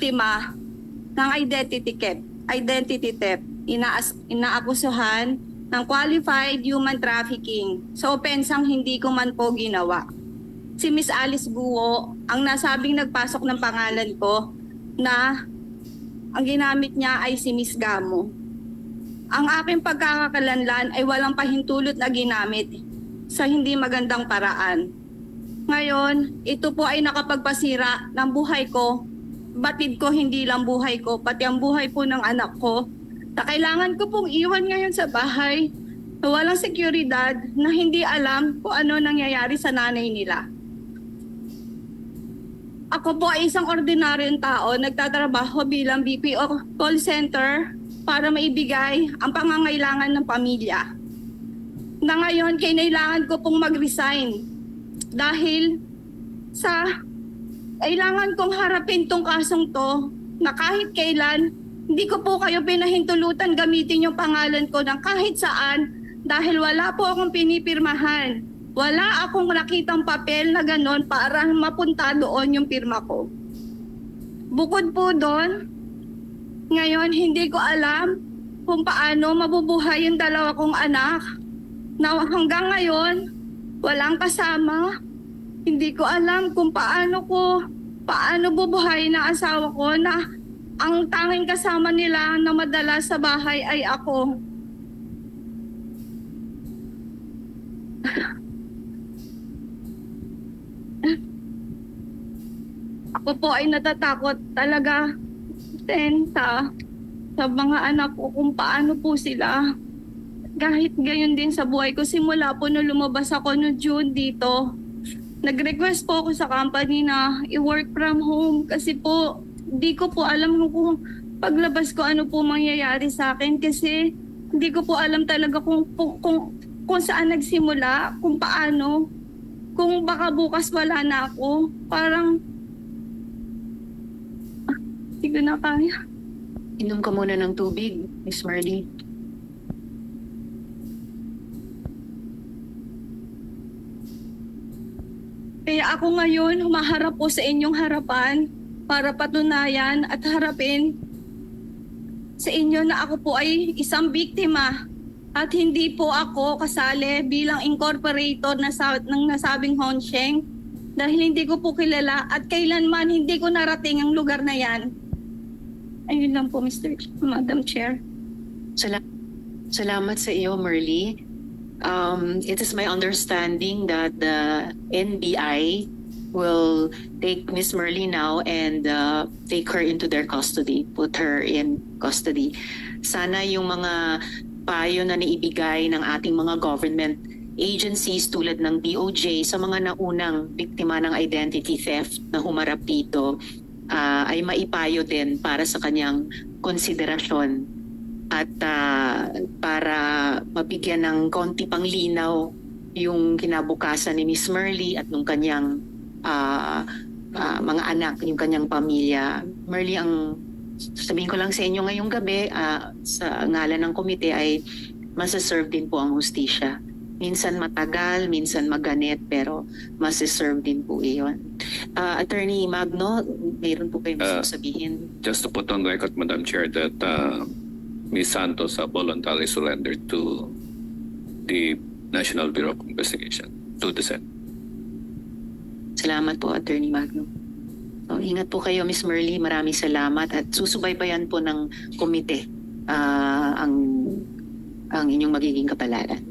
biktima ng identity theft, identity theft, inaas, inaakusuhan ng qualified human trafficking sa opensang hindi ko man po ginawa. Si Miss Alice Guo ang nasabing nagpasok ng pangalan ko na ang ginamit niya ay si Miss Gamo. Ang aking pagkakakalanlan ay walang pahintulot na ginamit sa hindi magandang paraan. Ngayon, ito po ay nakapagpasira ng buhay ko. Batid ko hindi lang buhay ko, pati ang buhay po ng anak ko. Na kailangan ko pong iwan ngayon sa bahay na walang seguridad na hindi alam kung ano nangyayari sa nanay nila. Ako po ay isang ordinaryong tao, nagtatrabaho bilang BPO call center para maibigay ang pangangailangan ng pamilya. Na ngayon, kailangan ko pong mag-resign dahil sa kailangan kong harapin tong kasong to na kahit kailan hindi ko po kayo pinahintulutan gamitin yung pangalan ko ng kahit saan dahil wala po akong pinipirmahan. Wala akong nakitang papel na ganon para mapunta doon yung pirma ko. Bukod po doon, ngayon hindi ko alam kung paano mabubuhay yung dalawa kong anak na hanggang ngayon walang kasama. Hindi ko alam kung paano ko paano bubuhay ng asawa ko na ang tanging kasama nila na madala sa bahay ay ako. Ako po ay natatakot talaga Sen, sa, mga anak ko kung paano po sila. Kahit gayon din sa buhay ko, simula po nung lumabas ako no June dito, nag-request po ako sa company na i-work from home kasi po, di ko po alam kung, paglabas ko ano po mangyayari sa akin kasi hindi ko po alam talaga kung, kung, kung, kung saan nagsimula, kung paano, kung baka bukas wala na ako. Parang, ah, hindi ko na kaya. Inom ka muna ng tubig, Miss Marley. Kaya ako ngayon humaharap po sa inyong harapan para patunayan at harapin sa inyo na ako po ay isang biktima at hindi po ako kasali bilang incorporator na sa, ng nasabing Honsheng dahil hindi ko po kilala at kailanman hindi ko narating ang lugar na yan. Ayun lang po, Mr. Madam Chair. Sala- Salamat sa iyo, Merly. Um, it is my understanding that the NBI will take Miss Merly now and uh, take her into their custody, put her in custody. Sana yung mga payo na naibigay ng ating mga government agencies tulad ng DOJ sa mga naunang biktima ng identity theft na humarap dito ah, ay maipayo din para sa kanyang konsiderasyon at ah, para mabigyan ng konti pang linaw yung kinabukasan ni Miss Merly at nung kanyang ah, ah, mga anak, yung kanyang pamilya. Merly, ang sabihin ko lang sa inyo ngayong gabi ah, sa ngalan ng komite ay masaserve din po ang hustisya. Minsan matagal, minsan maganit, pero masaserve din po iyon. Ah, Attorney Magno, mayroon po kayong sabihin? Just to put on record, Madam Chair, that uh, Ms. Santos uh, voluntarily surrendered to the National Bureau of Investigation, to the Senate. Salamat po, Attorney Magno. So, ingat po kayo, Miss Merly. Maraming salamat at susubaybayan po ng komite ah, ang ang inyong magiging kapalaran.